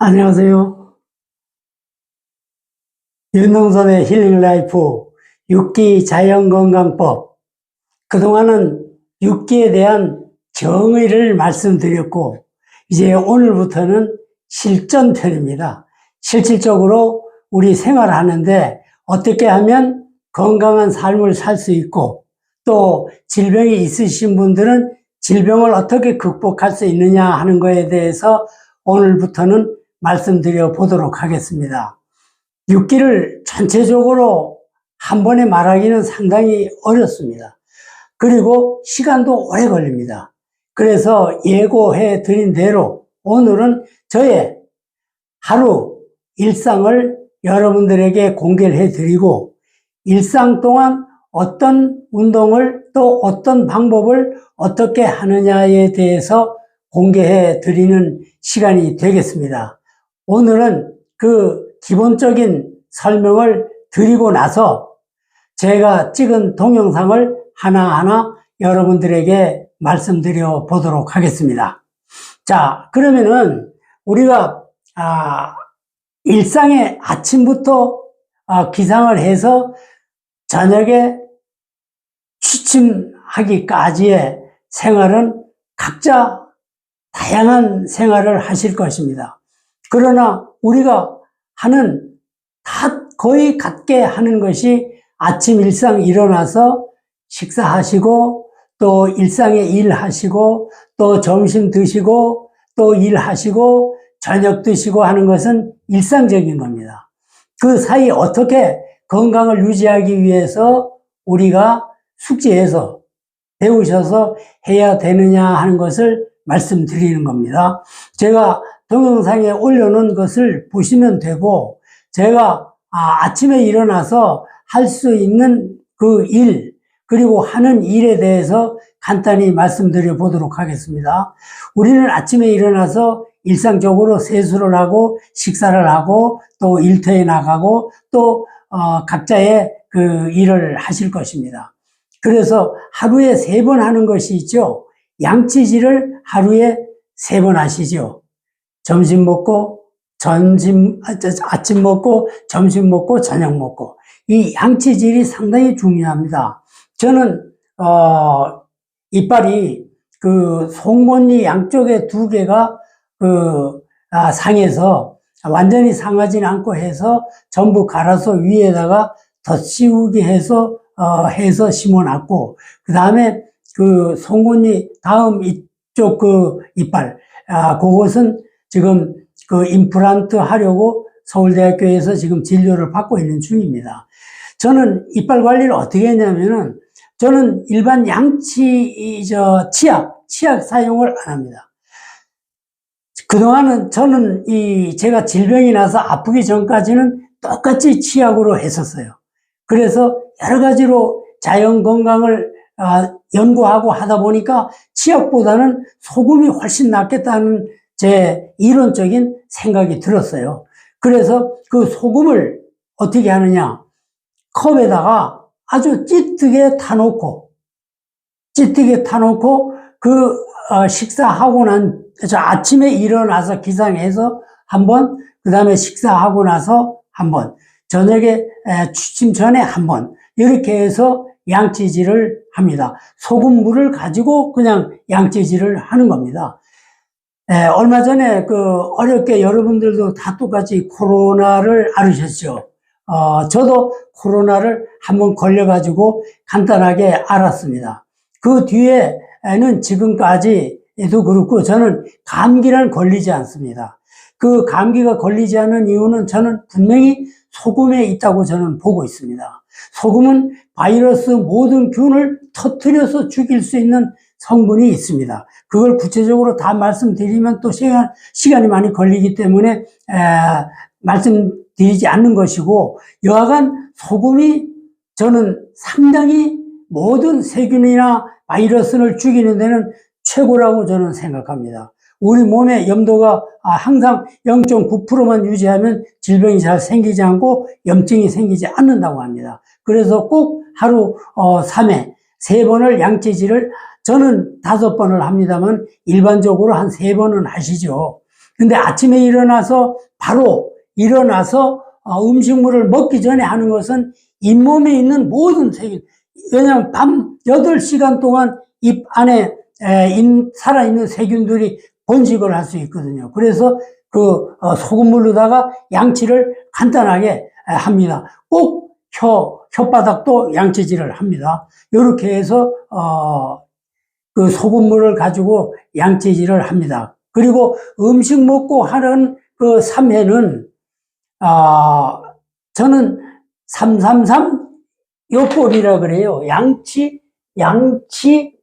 안녕하세요. 윤동섭의 힐링 라이프 6기 자연건강법. 그동안은 6기에 대한 정의를 말씀드렸고, 이제 오늘부터는 실전편입니다. 실질적으로 우리 생활하는데 어떻게 하면 건강한 삶을 살 수 있고, 또 질병이 있으신 분들은 질병을 어떻게 극복할 수 있느냐 하는 것에 대해서 오늘부터는 말씀드려 보도록 하겠습니다. 6기를 전체적으로 한 번에 말하기는 상당히 어렵습니다. 그리고 시간도 오래 걸립니다. 그래서 예고해 드린 대로 오늘은 저의 하루 일상을 여러분들에게 공개를 해 드리고 일상 동안 어떤 운동을 또 어떤 방법을 어떻게 하느냐에 대해서 공개해 드리는 시간이 되겠습니다. 오늘은 그 기본적인 설명을 드리고 나서 제가 찍은 동영상을 하나하나 여러분들에게 말씀드려 보도록 하겠습니다. 자, 그러면은 우리가 아, 일상의 아침부터 아, 기상을 해서 저녁에 취침하기까지의 생활은 각자 다양한 생활을 하실 것입니다. 그러나 우리가 하는 다 거의 같게 하는 것이 아침 일상 일어나서 식사하시고 또 일상에 일하시고 또 점심 드시고 또 일하시고 저녁 드시고 하는 것은 일상적인 겁니다. 그 사이 어떻게 건강을 유지하기 위해서 우리가 숙지해서 배우셔서 해야 되느냐 하는 것을 말씀드리는 겁니다. 제가 동영상에 올려놓은 것을 보시면 되고, 제가 아, 침에 일어나서 할 수 있는 그 일, 그리고 하는 일에 대해서 간단히 말씀드려 보도록 하겠습니다. 우리는 아침에 일어나서 일상적으로 세수를 하고 식사를 하고 또 일터에 나가고 또 어, 각자의 그 일을 하실 것입니다. 그래서 하루에 세 번 하는 것이 있죠. 양치질을 하루에 세 번 하시죠. 점심 먹고, 점심, 아, 아침 먹고, 점심 먹고, 저녁 먹고. 이 양치질이 상당히 중요합니다. 저는, 어, 이빨이 그 송곳니 양쪽에 두 개가 그, 아, 상해서 완전히 상하지는 않고 해서 전부 갈아서 위에다가 덧씌우게 해서 어, 해서 심어놨고, 그 다음에 그 송곳니 다음 이쪽 그 이빨, 아, 그것은 지금 그 임플란트 하려고 서울대학교에서 지금 진료를 받고 있는 중입니다. 저는 이빨 관리를 어떻게 했냐면은 저는 일반 양치, 저, 치약, 치약 사용을 안 합니다. 그동안은 저는 이, 제가 질병이 나서 아프기 전까지는 똑같이 치약으로 했었어요. 그래서 여러 가지로 자연 건강을 아, 연구하고 하다 보니까 치약보다는 소금이 훨씬 낫겠다는 제 이론적인 생각이 들었어요. 그래서 그 소금을 어떻게 하느냐. 컵에다가 아주 찌뜨게 타놓고, 찌뜨게 타놓고, 그, 어, 식사하고 난, 아침에 일어나서 기상해서 한 번, 그 다음에 식사하고 나서 한 번, 저녁에 취침 전에 한 번, 이렇게 해서 양치질을 합니다. 소금물을 가지고 그냥 양치질을 하는 겁니다. 에, 얼마 전에 그 어렵게 여러분들도 다 똑같이 코로나를 앓으셨죠. 어, 저도 코로나를 한번 걸려가지고 간단하게 알았습니다. 그 뒤에는 지금까지도 그렇고 저는 감기를 걸리지 않습니다. 그 감기가 걸리지 않은 이유는 저는 분명히 소금에 있다고 저는 보고 있습니다. 소금은 바이러스 모든 균을 터트려서 죽일 수 있는 성분이 있습니다. 그걸 구체적으로 다 말씀드리면 또 시간, 시간이 많이 걸리기 때문에 에, 말씀드리지 않는 것이고 여하간 소금이 저는 상당히 모든 세균이나 바이러스를 죽이는 데는 최고라고 저는 생각합니다. 우리 몸의 염도가 아, 항상 0.9%만 유지하면 질병이 잘 생기지 않고 염증이 생기지 않는다고 합니다. 그래서 꼭 하루 3회 어, 3번을 양치질을 저는 5번을 합니다만 일반적으로 한 3번은 하시죠. 근데 아침에 일어나서 바로 일어나서 어, 음식물을 먹기 전에 하는 것은 잇몸에 있는 모든 세균, 왜냐하면 밤 8시간 동안 입 안에 살아있는 세균들이 번식을 할 수 있거든요. 그래서 그 어, 소금물로다가 양치를 간단하게 에, 합니다. 꼭 혀, 혓바닥도 양치질을 합니다. 이렇게 해서 어, 그 소금물을 가지고 양치질을 합니다. 그리고 음식 먹고 하는 그 3회는 아, 저는 333 요법이라 그래요. 양치, 양치,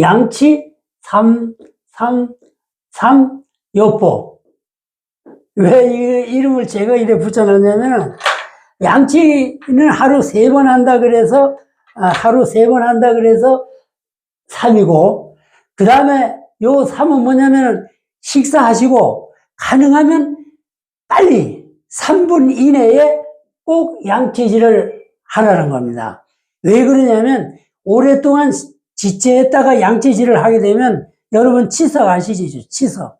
양치, 3, 3, 3 요법. 왜 이 이름을 제가 이래 붙여놨냐면, 양치는 하루 세 번 한다 그래서, 아, 하루 세 번 한다 그래서 3이고, 그 다음에 요 3은 뭐냐면, 식사하시고, 가능하면 빨리 3분 이내에 꼭 양치질을 하라는 겁니다. 왜 그러냐면 오랫동안 지체했다가 양치질을 하게 되면 여러분 치석 아시죠? 치석.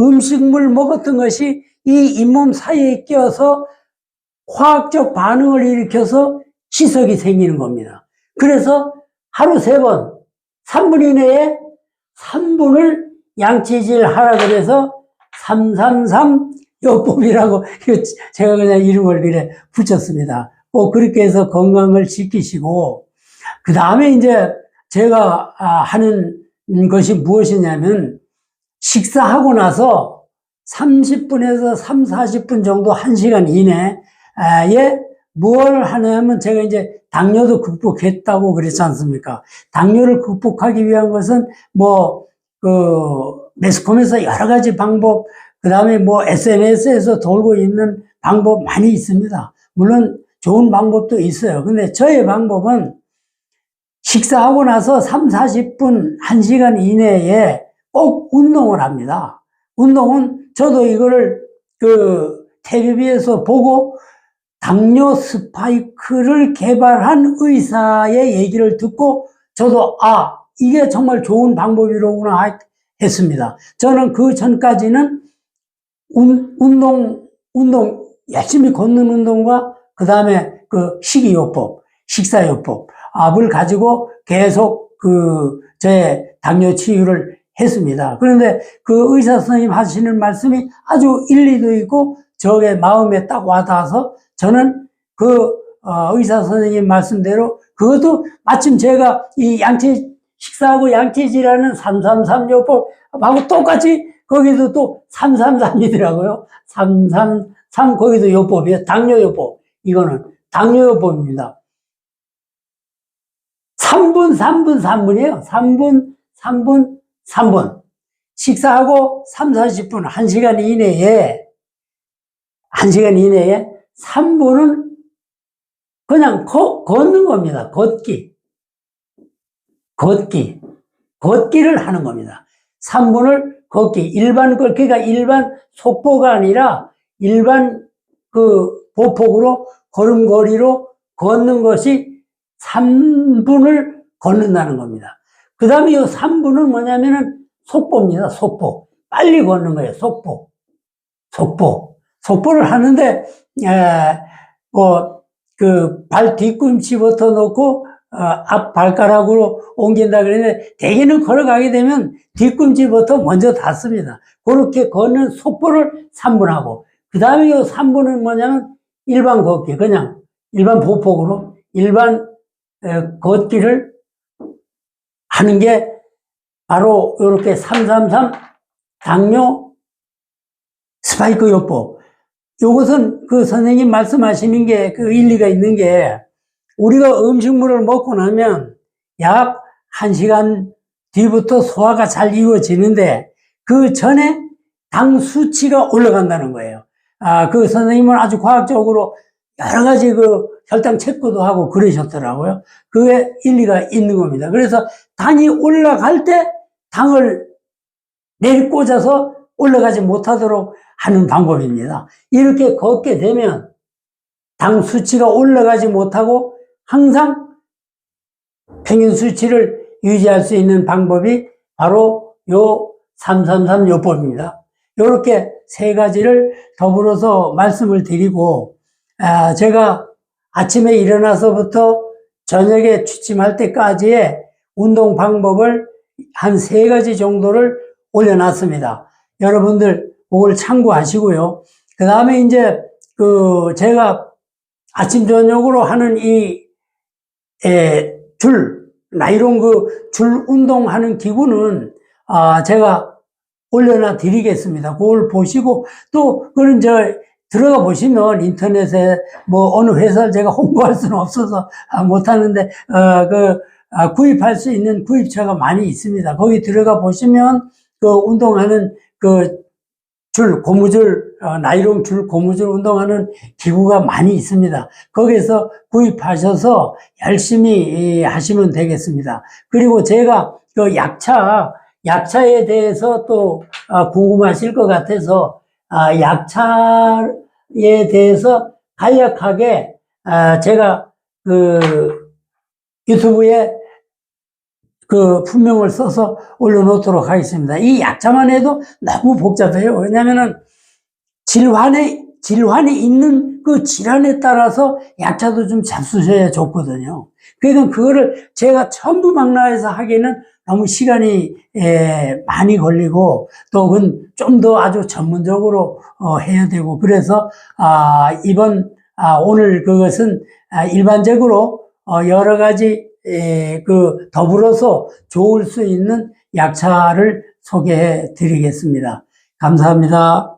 음식물 먹었던 것이 이 잇몸 사이에 껴서 화학적 반응을 일으켜서 치석이 생기는 겁니다. 그래서 하루 세 번, 3분 이내에 3분을 양치질 하라 그래서 333 요법이라고 제가 그냥 이름을 그래 붙였습니다. 꼭 그렇게 해서 건강을 지키시고 그 다음에 이제 제가 아, 하는 것이 무엇이냐면 식사하고 나서 30분에서 3, 40분 정도 1시간 이내에 뭘 하냐면 제가 이제 당뇨도 극복했다고 그랬지 않습니까? 당뇨를 극복하기 위한 것은 뭐, 그, 매스컴에서 여러 가지 방법, 그 다음에 뭐 SNS에서 돌고 있는 방법 많이 있습니다. 물론 좋은 방법도 있어요. 근데 저의 방법은 식사하고 나서 3, 40분, 1시간 이내에 꼭 운동을 합니다. 운동은 저도 이거를 그 텔레비에서 보고 당뇨 스파이크를 개발한 의사의 얘기를 듣고 저도 아, 이게 정말 좋은 방법이로구나 했습니다. 저는 그 전까지는 운, 운동, 운동, 열심히 걷는 운동과 그 다음에 그 식이요법, 식사요법, 압을 가지고 계속 그, 저의 당뇨 치유를 했습니다. 그런데 그 의사 선생님 하시는 말씀이 아주 일리도 있고 저의 마음에 딱 와닿아서 저는 그 어, 의사 선생님 말씀대로 그것도 마침 제가 이 양치 식사하고 양치질하는 333 요법하고 똑같이 거기도 또 333이더라고요. 333 거기도 요법이에요. 당뇨 요법. 이거는 당뇨 요법입니다. 3분, 3분, 3분이에요. 3분, 3분, 3분. 식사하고 3, 40분, 1시간 이내에, 1시간 이내에 3분은 그냥 거, 걷는 겁니다. 걷기. 걷기. 걷기를 하는 겁니다. 3분을 걷기. 일반 걷기가 일반 속보가 아니라 일반 그 보폭으로 걸음걸이로 걷는 것이 3분을 걷는다는 겁니다. 그 다음에 이 3분은 뭐냐면은 속보입니다. 속보. 빨리 걷는 거예요. 속보. 속보. 속보를 하는데, 에, 뭐, 그, 발 뒤꿈치부터 놓고, 어, 앞 발가락으로 옮긴다 그러는데, 대개는 걸어가게 되면 뒤꿈치부터 먼저 닿습니다. 그렇게 걷는 속보를 3분하고, 그 다음에 이 3분은 뭐냐면, 일반 걷기. 그냥, 일반 보폭으로, 일반 에, 걷기를 하는 게 바로 이렇게 333 당뇨 스파이크 요법. 이것은 그 선생님 말씀하시는 게 그 일리가 있는 게 우리가 음식물을 먹고 나면 약 1시간 뒤부터 소화가 잘 이루어지는데 그 전에 당 수치가 올라간다는 거예요. 아, 그 선생님은 아주 과학적으로 여러 가지 그 혈당 체크도 하고 그러셨더라고요. 그게 일리가 있는 겁니다. 그래서 당이 올라갈 때 당을 내리 꽂아서 올라가지 못하도록 하는 방법입니다. 이렇게 걷게 되면 당 수치가 올라가지 못하고 항상 평균 수치를 유지할 수 있는 방법이 바로 요 333 요법입니다. 이렇게 세 가지를 더불어서 말씀을 드리고, 아, 제가 아침에 일어나서부터 저녁에 취침할 때까지의 운동 방법을 한 세 가지 정도를 올려놨습니다. 여러분들 그걸 참고하시고요. 그 다음에 이제 그 제가 아침 저녁으로 하는 이 에, 줄 나이론 그 줄 운동하는 기구는 아 제가 올려놔 드리겠습니다. 그걸 보시고 또 그런 저 들어가 보시면 인터넷에 뭐 어느 회사를 제가 홍보할 수는 없어서 아, 못하는데 어그 아, 구입할 수 있는 구입처가 많이 있습니다. 거기 들어가 보시면 그 운동하는 그 줄, 고무줄, 어, 나이론 줄, 고무줄 운동하는 기구가 많이 있습니다. 거기서 구입하셔서 열심히 이, 하시면 되겠습니다. 그리고 제가 그 약차, 약차에 대해서 또 아, 궁금하실 것 같아서 아, 약차에 대해서 간략하게 아, 제가 그 유튜브에 그 품명을 써서 올려놓도록 하겠습니다. 이 약자만 해도 너무 복잡해요. 왜냐면은 질환에, 질환이 있는 그 질환에 따라서 약자도 좀 잡수셔야 좋거든요. 그러니까 그거를 제가 전부 망라해서 하기에는 너무 시간이 에, 많이 걸리고 또 그건 좀 더 아주 전문적으로 어, 해야 되고 그래서 아, 이번 아, 오늘 그것은 아, 일반적으로 어, 여러 가지 에, 그 더불어서 좋을 수 있는 약차를 소개해 드리겠습니다. 감사합니다.